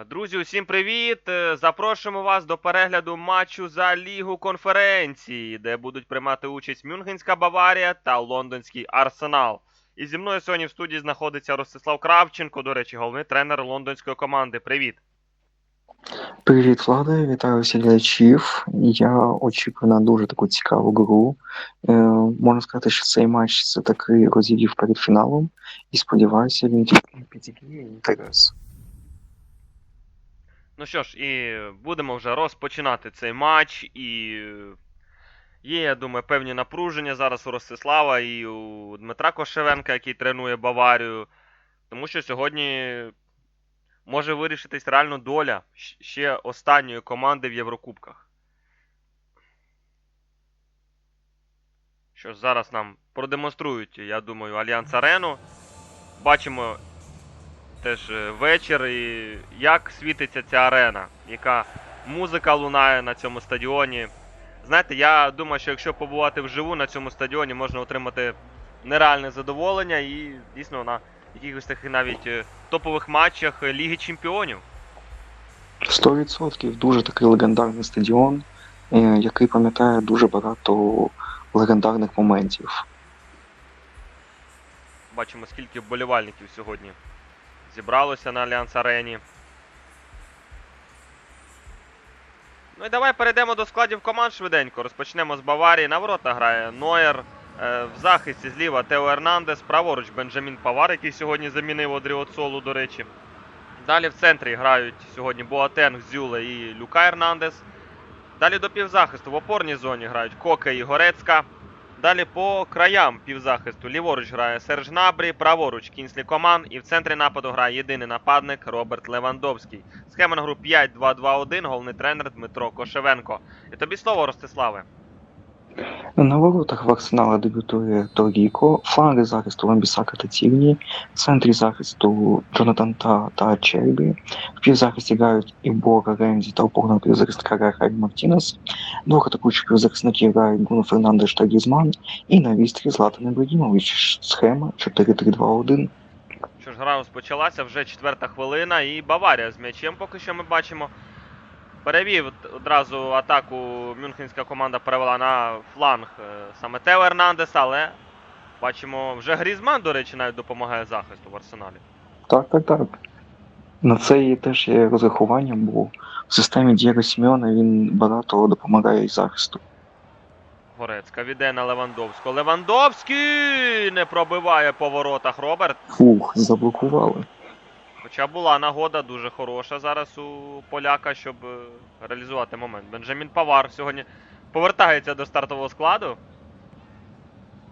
Е, Друзі, усім привіт! Е, Запрошуємо вас до перегляду матчу за Лігу конференції, де будуть приймати участь Мюнхенська Баварія та Лондонський Арсенал. І зі мною сьогодні в студії знаходиться Ростислав Кравченко, до речі, головний тренер лондонської команди. Привіт! Привіт, Влада, вітаю всіх глядачів. Я очікую на дуже таку цікаву гру. Е, можна сказати, що цей матч це такий розігрів перед фіналом, і сподіваюся, він тільки підігріє інтерес. Ну що ж, і будемо вже розпочинати цей матч. І є, я думаю, певні напруження зараз у Ростислава і у Дмитра Кошевенка, який тренує Баварію. Тому що сьогодні може вирішитись реально доля ще останньої команди в Єврокубках. Що ж зараз нам продемонструють, я думаю, Альянс Арену. Бачимо теж е, вечір і як світиться ця арена, яка музика лунає на цьому стадіоні. Знаєте, я думаю, що якщо побувати вживу на цьому стадіоні, можна отримати нереальне задоволення і дійсно на якихось таких навіть е, топових матчах е, Ліги Чемпіонів. 100% дуже такий легендарний стадіон, який пам'ятає дуже багато легендарних моментів. Бачимо, скільки вболівальників сьогодні зібралося на Альянс Арені. Ну і давай перейдемо до складів команд швиденько. Розпочнемо з Баварії. На ворота грає Нойер. Е, В захисті зліва Тео Ернандес, праворуч Бенджамін Павар, який сьогодні замінив Одріоцолу, до речі. Далі в центрі грають сьогодні Боатенг, Зюле і Люка Ернандес. Далі до півзахисту в опорній зоні грають Коке і Горецька. Далі по краям півзахисту ліворуч грає Серж Набрі, праворуч Кінслі Коман і в центрі нападу грає єдиний нападник Роберт Левандовський. Схема на гру 5-2-2-1, головний тренер Дмитро Кошевенко. І тобі слово, Ростиславе. На воротах в Арсенала дебютує Торіко, фланги захисту Ламбісака та Тірні, в центрі захисту Джонатан Та Чербі, в півзахисті грають Ібора Ремзі та опорного півзахисника грає Харі Мартінес, двох атакуючих півзахисників грають Бруно Фернандеш та Грізман, і на вістрі Златан Ібрагімович. Схема 4-3-2-1. Що ж, гра розпочалася, вже четверта хвилина, і Баварія з м'ячем поки що ми бачимо. Перевів одразу атаку мюнхенська команда перевела на фланг е, саме Тео Ернандеса, але бачимо, вже Грізман, до речі, навіть допомагає захисту в арсеналі. Так, так, так. На це є теж є розрахування, бо в системі Дієго Сімеона він багато допомагає і захисту. Горецька віде на Левандовського. Левандовський не пробиває по воротах Роберт. Фух, заблокували. Хоча була нагода дуже хороша зараз у поляка, щоб е, реалізувати момент. Бенджамін Павар сьогодні повертається до стартового складу.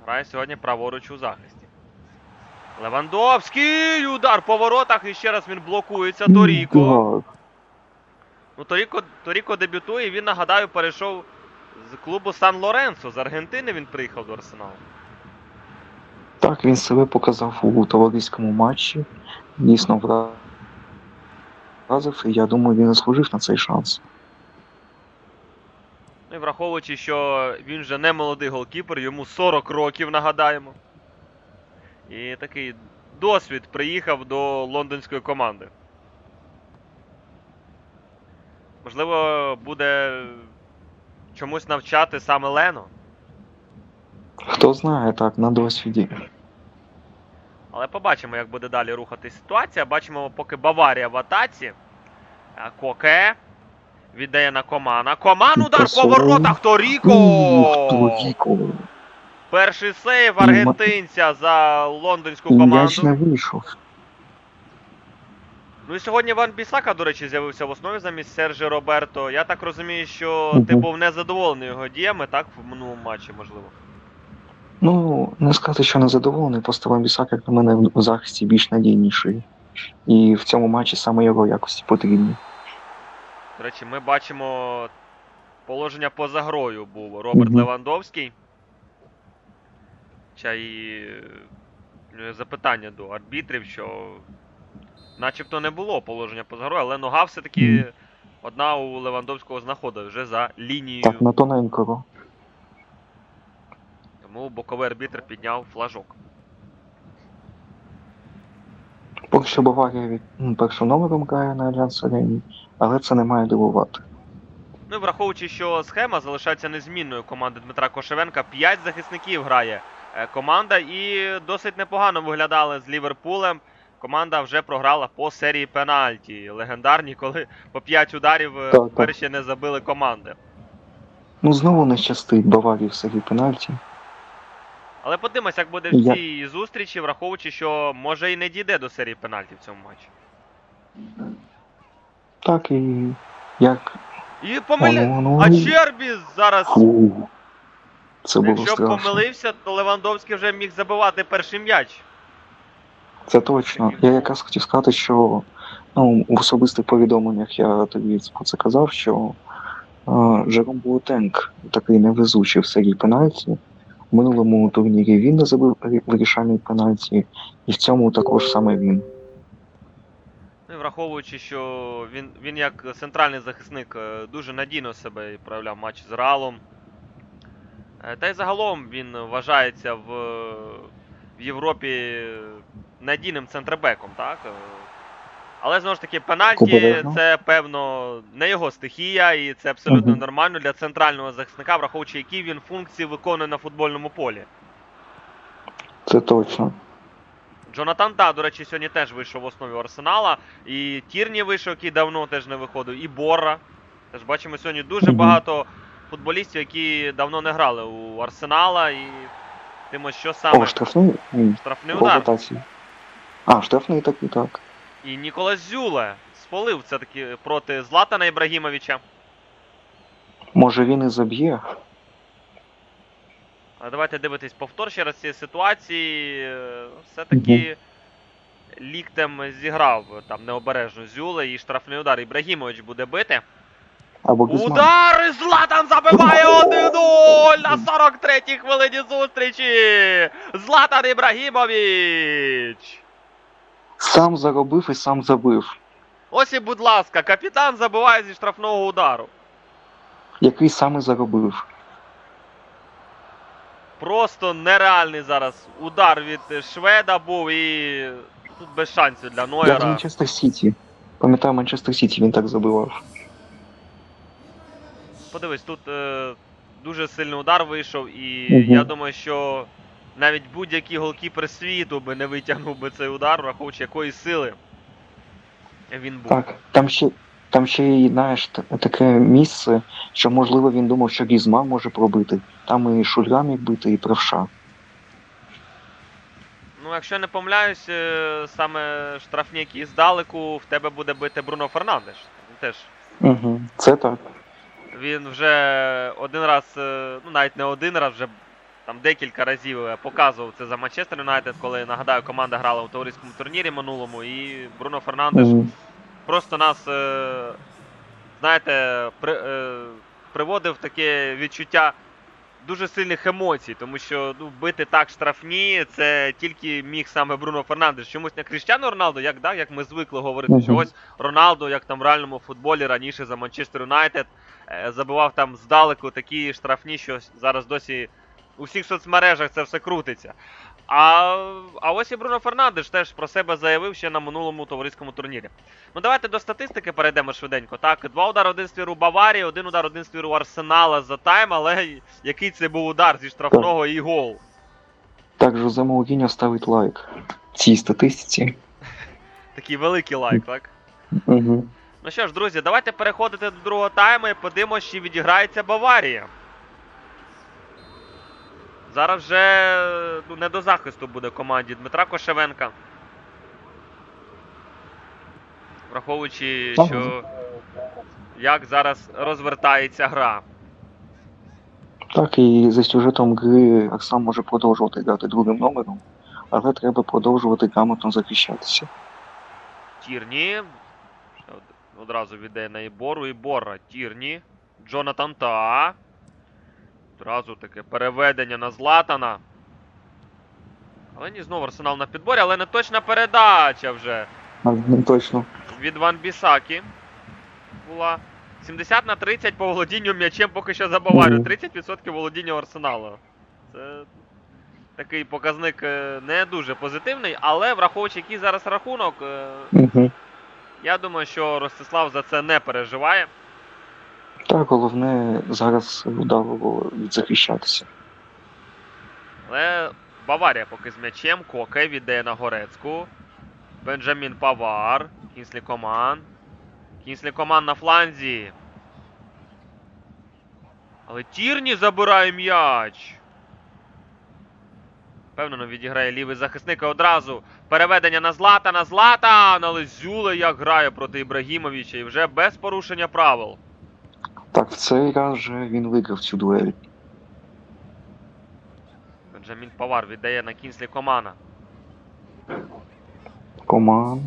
Грає сьогодні праворуч у захисті. Левандовський! Удар по воротах і ще раз він блокується. Торіко. Ну, Торіко, Торіко дебютує, він, нагадаю, перейшов з клубу Сан Лоренцо. З Аргентини він приїхав до Арсеналу. Так, він себе показав у товариському матчі. Дійсно вразив, і я думаю, він заслужив на цей шанс. І враховуючи, що він вже не молодий голкіпер, йому 40 років, нагадаємо. І такий досвід приїхав до лондонської команди. Можливо, буде чомусь навчати саме Лено. Хто знає, так, на досвіді. Але побачимо, як буде далі рухатись ситуація. Бачимо, поки Баварія в атаці. Коке віддає на Комана. Коман удар по воротах Торіко! Перший сейв аргентинця за лондонську команду. вийшов. Ну і сьогодні Ван Бісака, до речі, з'явився в основі замість Сержі Роберто. Я так розумію, що ти був незадоволений його діями, так, в минулому матчі, можливо. Ну, не сказати, що не задоволений, просто Ламбісак, як на мене, в захисті більш надійніший. І в цьому матчі саме його якості потрібні. До речі, ми бачимо положення поза грою був Роберт Мгм. Левандовський. Ча і запитання до арбітрів, що начебто не було положення поза грою, але нога все-таки Мгм. одна у Левандовського знаходить вже за лінією. Так, на тоненького. Тому боковий арбітр підняв флажок. Поки що Баварія від м, першим номером грає на Альянс Арені, але це не має дивувати. Ну і враховуючи, що схема залишається незмінною команди Дмитра Кошевенка, 5 захисників грає е, команда і досить непогано виглядали з Ліверпулем. Команда вже програла по серії пенальті. Легендарні, коли по 5 ударів е, перші не забили команди. Ну знову не щастить Баварії в серії пенальті. Але подивимось, як буде в Я- цій зустрічі, враховуючи, що може і не дійде до серії пенальті в цьому матчі. Так і як. І помиля... Ну, ну, А. Чербі зараз. Фу. Це було Якщо страшно. помилився, то Левандовський вже міг забивати перший м'яч. Це точно. Я якраз хотів сказати, що ну, в особистих повідомленнях я тобі про це казав, що е, Жером Буотенк такий невезучий в серії пенальті. Минулому турнірі він не забив вирішальний пенальті, і в цьому також саме він. Ну враховуючи, що він, він як центральний захисник е, дуже надійно себе проявляв в матчі з Реалом. Е, Та й загалом він вважається в, в Європі надійним центрбеком, так? Але знову ж таки, пенальті це певно не його стихія, і це абсолютно нормально для центрального захисника, враховуючи, які він функції виконує на футбольному полі. Це точно. Джонатан Та, до речі, сьогодні теж вийшов в основі Арсенала. І Тірні вийшов, який давно теж не виходив, і Борра. Теж бачимо сьогодні дуже багато футболістів, які давно не грали у Арсенала. І тимо, що саме О, штрафний штрафний удар. А, штрафний такий так. І Ніколас Зюле спалив це таки проти Златана Ібрагімовича. Може він і заб'є. А давайте дивитись повтор ще раз цієї ситуації. Е, Все-таки ліктем зіграв там необережно Зюле і штрафний удар. Ібрагімович буде бити. Або Удар! І Златан забиває 1-0 на 43-й хвилині зустрічі! Златан Ібрагімович! Сам заробив і сам забив. Ось і, будь ласка, капітан забиває зі штрафного удару. Який саме заробив. Просто нереальний зараз удар від шведа був і тут без шансів для Як Нойера. Манчестер Сіті. Пам'ятаю, Манчестер Сіті він так забивав. Подивись, тут е, дуже сильний удар вийшов, і Мгм. я думаю, що навіть будь-який голкіпер світу би не витягнув би цей удар, враховуючи якої сили він був. Так, там ще, там ще й, знаєш, таке місце, що можливо він думав, що Гізман може пробити. Там і Шульга міг бити, і правша. Ну, якщо я не помиляюсь, е, саме штрафні, які здалеку в тебе буде бити Бруно Фернандеш. Теж Угу. Це так. він вже один раз, е, ну навіть не один раз, вже там декілька разів е, показував це за Манчестер Юнайтед, коли нагадаю, команда грала у товариському турнірі минулому, і Бруно Фернандеш Мгм. просто нас, е, знаєте, при, е, приводив таке відчуття дуже сильних емоцій, тому що ну, бити так штрафні, це тільки міг саме Бруно Фернандеш. Чомусь не Кріштіану Роналду, як, да, як ми звикли говорити, що ось Роналду, як там в реальному футболі раніше за Манчестер Юнайтед, забивав там здалеку такі штрафні, що зараз досі у всіх соцмережах це все крутиться. А, а ось і Бруно Фернандеш теж про себе заявив ще на минулому товариському турнірі. Ну давайте до статистики перейдемо швиденько. Так, два удари, один ствір у Баварії, один удар, один ствір у Арсенала за тайм, але який це був удар зі штрафного і гол. Так, Жозе Мауріньо ставить лайк цій статистиці. Такий великий лайк, так? Угу. Ну що ж, друзі, давайте переходити до другого тайму і подивимося, чи відіграється Баварія. Зараз вже ну, не до захисту буде команді Дмитра Кошевенка. Враховуючи, що як зараз розвертається гра. Так, і за сюжетом гри Арсен може продовжувати грати другим номером, але треба продовжувати грамотно захищатися. Тірні. Одразу віддає на Ібору. Ібора. Тірні. Джонатан Та. Одразу таке переведення на Златана. Але ні, знову арсенал на підборі, але не точна передача вже ну, Точно. від Ван Бісакі. Була 70 на 30 по володінню м'ячем поки що за Баварію. 30% володіння арсеналу. Це такий показник е, не дуже позитивний, але враховуючи, який зараз рахунок, е, я думаю, що Ростислав за це не переживає. Так, головне зараз вдало відзахищатися. Але Баварія поки з м'ячем, Коке віддає на Горецьку. Бенджамін Павар, Кінслі Коман. Кінслі Коман на фланзі. Але Тірні забирає м'яч. Впевнено, відіграє лівий захисник і одразу переведення на Златана. Златан! Але Зюле як грає проти Ібрагімовича і вже без порушення правил. Так, в цей раз же він виграв цю дуель. Бенджамін Павар віддає на Кінслі Комана. Коман.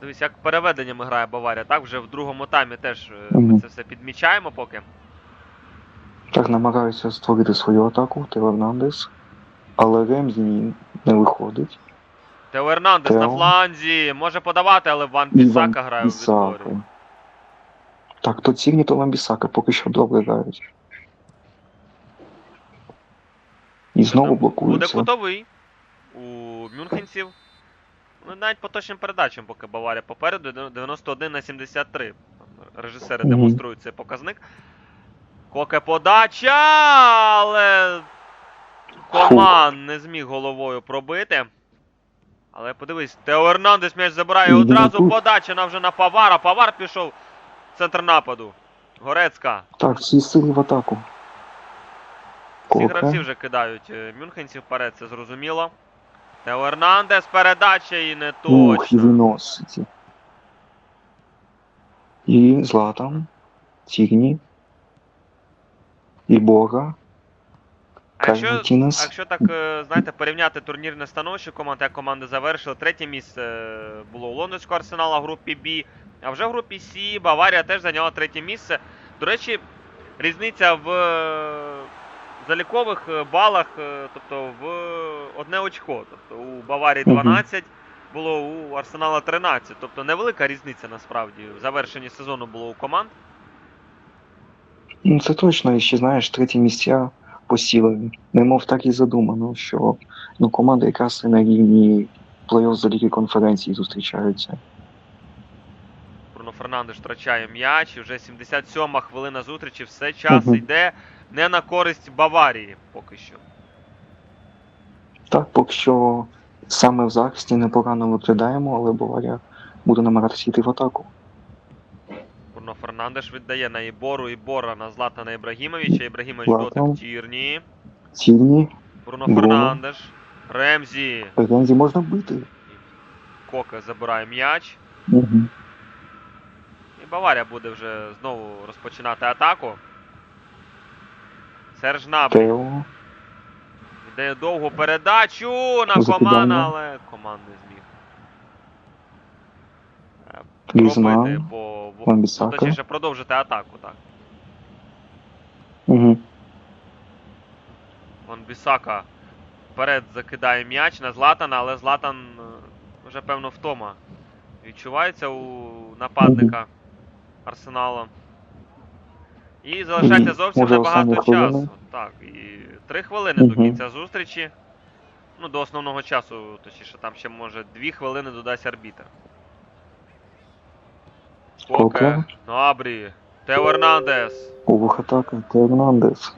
Дивись, як переведеннями грає Баварія, так? Вже в другому таймі теж е, ми Мгм. це все підмічаємо поки. Так намагаються створити свою атаку, Тео Ернандес. Але Ремзі не виходить. Тео Ернандес на Тео. фланзі. Може подавати, але Ван І Ван грає у відборі. Так, то Цігні, то Ламбісака поки що добре грають. І знову Буде блокуються. кутовий у мюнхенців. Ну, навіть по точним передачам, поки Баварія попереду 91 на 73. Режисери Мгм. демонструють цей показник. Коке подача, але Коман не зміг головою пробити. Але подивись, Тео Ернандес м'яч забирає одразу подача на вже на Павара. Павар пішов центр нападу. Горецька. Так, всі сили в атаку. Всі Коке. гравці вже кидають е, мюнхенців вперед, це зрозуміло. Тео Ернандес, передача і не Ух, і точно. виносить. І Златан. Цігні. І Бога. А якщо, а Кальматінес. якщо так, е, знаєте, порівняти турнірне становище команд, як команди завершили, третє місце е, було у лондонського арсенала групі Б, а вже в групі С Баварія теж зайняла третє місце. До речі, різниця в е, залікових е, балах, е, тобто в одне очко. Тобто у Баварії 12, було у Арсенала 13. Тобто невелика різниця насправді. В завершенні сезону було у команд. Ну, це точно, і ще знаєш, треті місця посіли. Немов так і задумано, що ну, команди якраз на рівні плей-офф за ліги конференції зустрічаються. Бруно Фернандеш втрачає м'яч, і вже 77-ма хвилина зустрічі, все час Мгм. йде не на користь Баварії поки що. Так, поки що саме в захисті непогано виглядаємо, але Баварія буде намагатися йти в атаку. Бруно Фернандеш віддає на Ібору, Ібора на Златана Ібрагімовича, Ібрагімович дотик Тірні. Цільні, Бруно Бруно. Фернандеш. Ремзі. Рензі можна бити. Кока забирає м'яч. Угу. Баварія буде вже знову розпочинати атаку. Серж Набрі віддає довгу передачу на. Комана, але Коман не зміг. Е, пробити по ну, точніше продовжити атаку, так. Угу. Вон Бісака вперед закидає м'яч на Златана, але Златан е, вже певно втома. Відчувається у нападника Арсеналу. І залишається зовсім Може, небагато хвилини? часу. Так, і три хвилини до кінця зустрічі. Ну, до основного часу, точніше, там ще може дві хвилини додасть арбітер. Коке, Коке. Набрі, Тео Ернандес. Овух атака, Тео Ернандес.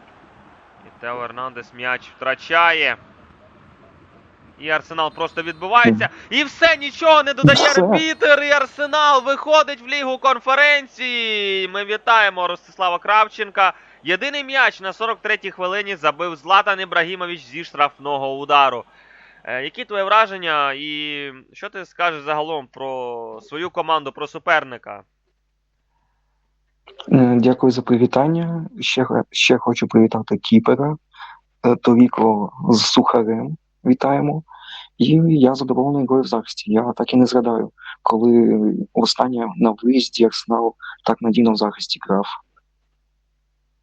І Тео Ернандес м'яч втрачає. І Арсенал просто відбувається. І все, нічого не додає Все. арбітер. І Арсенал виходить в лігу конференції. Ми вітаємо Ростислава Кравченка. Єдиний м'яч на 43-й хвилині забив Златан Ібрагімович зі штрафного удару. Е, які твої враження і що ти скажеш загалом про свою команду, про суперника? Е, Дякую за привітання. Ще, ще хочу привітати Кіпера, е, Торіко з Сухарем. Вітаємо. І я задоволений грою в захисті. Я так і не згадаю, коли останнє на виїзді Арсенал так надійно в захисті грав.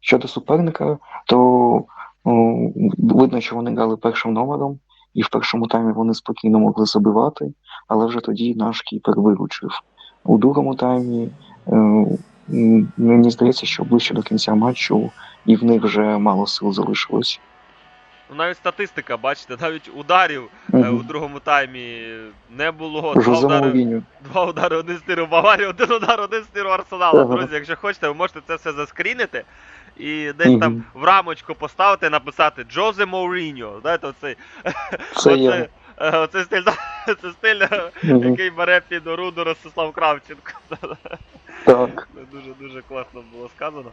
Щодо суперника, то о, видно, що вони грали першим номером, і в першому таймі вони спокійно могли забивати, але вже тоді наш кіпер виручив. У другому таймі е, мені здається, що ближче до кінця матчу і в них вже мало сил залишилось. Ну, навіть статистика, бачите, навіть ударів е, у другому таймі не було. Два удари, два удари, один з тиру Баварії, один удар, один з тиру Арсенала. Ага. Друзі, якщо хочете, ви можете це все заскрінити і десь там в рамочку поставити, написати Джозе Моуріньо. Знаєте, оцей, Це оце, оце стиль, це стиль, е, який бере під оруду Ростислав Кравченко. Так. Дуже дуже класно було сказано.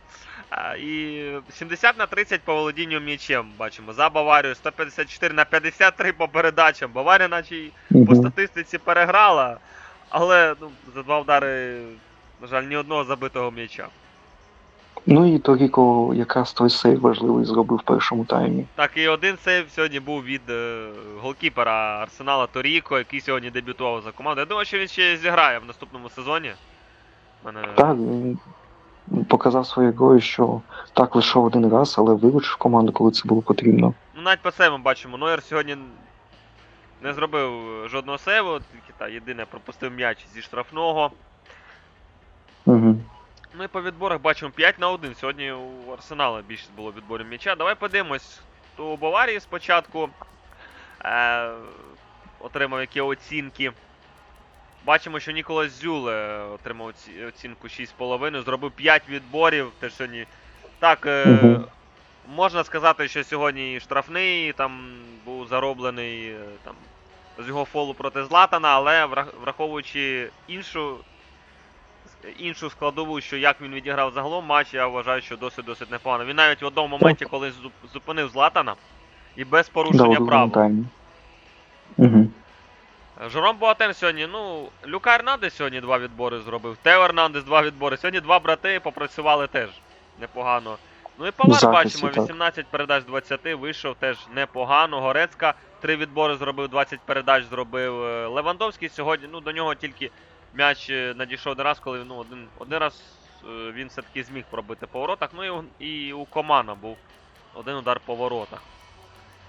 І 70 на 30 по володінню м'ячем бачимо. За Баварію 154 на 53 по передачам. Баварія, наче й по статистиці переграла, але ну, за два удари, на жаль, ні одного забитого м'яча. Ну і Торіко якраз той сейв важливий зробив в першому таймі. Так, і один сейв сьогодні був від е, голкіпера Арсенала Торіко, який сьогодні дебютував за команду. Я думаю, що він ще зіграє в наступному сезоні. Мене... Так, він показав своєю грою, що так лише один раз, але виручив команду, коли це було потрібно. Ну, навіть по ми бачимо, Нойер сьогодні не зробив жодного сейву, тільки та єдине пропустив м'яч зі штрафного. Угу. Ну і по відборах бачимо 5 на 1. Сьогодні у Арсенала більше було відборів м'яча. Давай подивимось, хто у Баварії спочатку е, отримав які оцінки. Бачимо, що Ніколас Зюле отримав оцінку 6,5, зробив 5 відборів. Теж сьогодні. Так, е, можна сказати, що сьогодні і штрафний там був зароблений е, там, з його фолу проти Златана, але враховуючи іншу іншу складову, що як він відіграв загалом матч, я вважаю, що досить-досить непогано. Він навіть в одному моменті, коли зупинив Златана і без порушення правил. Угу. Жером Боатен сьогодні, ну, Люка Ернандес сьогодні два відбори зробив. Тео Ернандес два відбори. Сьогодні два брати попрацювали теж непогано. Ну і Павар захисті, бачимо, 18 18 передач 20 вийшов теж непогано. Горецька три відбори зробив, 20 передач зробив. Е, Левандовський сьогодні, ну до нього тільки м'яч е, надійшов один раз, коли ну, один, один раз е, він все-таки зміг пробити по воротах. Ну і, і у Комана був один удар по воротах.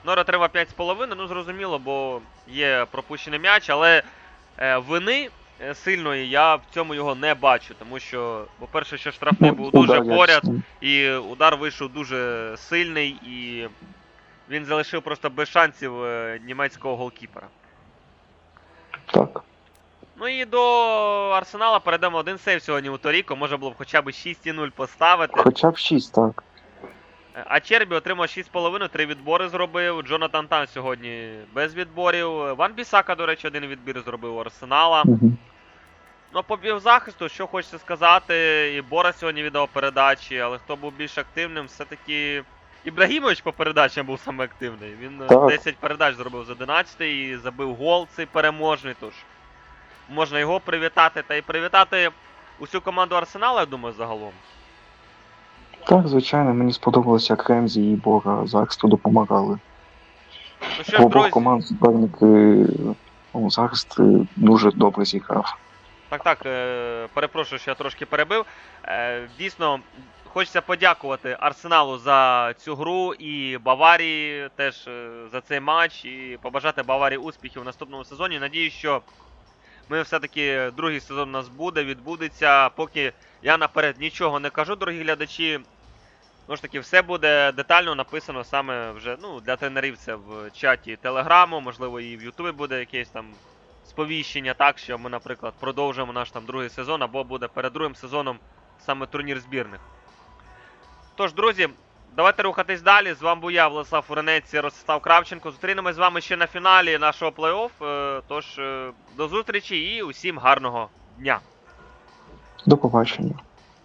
Нора треба 5,5, ну зрозуміло, бо є пропущений м'яч, але е, вини сильної я в цьому його не бачу, тому що, по-перше, що штрафний був дуже поряд, і удар вийшов дуже сильний, і він залишив просто без шансів німецького голкіпера. Так. Ну і до Арсенала перейдемо один сейв сьогодні у Торіко, може було б хоча б 6,0 поставити. Хоча б 6, так. Е, А Чербі отримав 6,5, три відбори зробив. Джонатан Тан сьогодні без відборів. Ван Бісака, до речі, один відбір зробив у Арсенала. Угу. Ну, по півзахисту, що хочеться сказати, і Бора сьогодні віддав передачі, але хто був більш активним, все-таки Ібрагімович по передачам був саме активний. Він е, Так. 10 передач зробив з 11 і забив гол цей переможний. Тож можна його привітати та й привітати усю команду Арсенала, я думаю, загалом. Так, звичайно, мені сподобалося, як Ремзі і Бога захисту допомагали. Ну що В обох друзі, команд суперники ну, захист е, дуже добре зіграв. Так, так, е, перепрошую, що я трошки перебив. Е, дійсно, хочеться подякувати Арсеналу за цю гру і Баварії теж е, за цей матч, і побажати Баварії успіхів в наступному сезоні. Надію, що ми все-таки другий сезон у нас буде, відбудеться. Поки я наперед нічого не кажу, дорогі глядачі. Ну ж таки, все буде детально написано саме вже ну, для тренерів це в чаті Телеграму, можливо, і в Ютубі буде якесь там сповіщення, так, що ми, наприклад, продовжуємо наш там другий сезон, або буде перед другим сезоном саме турнір збірних. Тож, друзі, давайте рухатись далі. З вами був я, Владислав Фуренець Ростислав Кравченко. Зустрінемось з вами ще на фіналі нашого плей-офф. Е, Тож, е, до зустрічі і усім гарного дня! До побачення.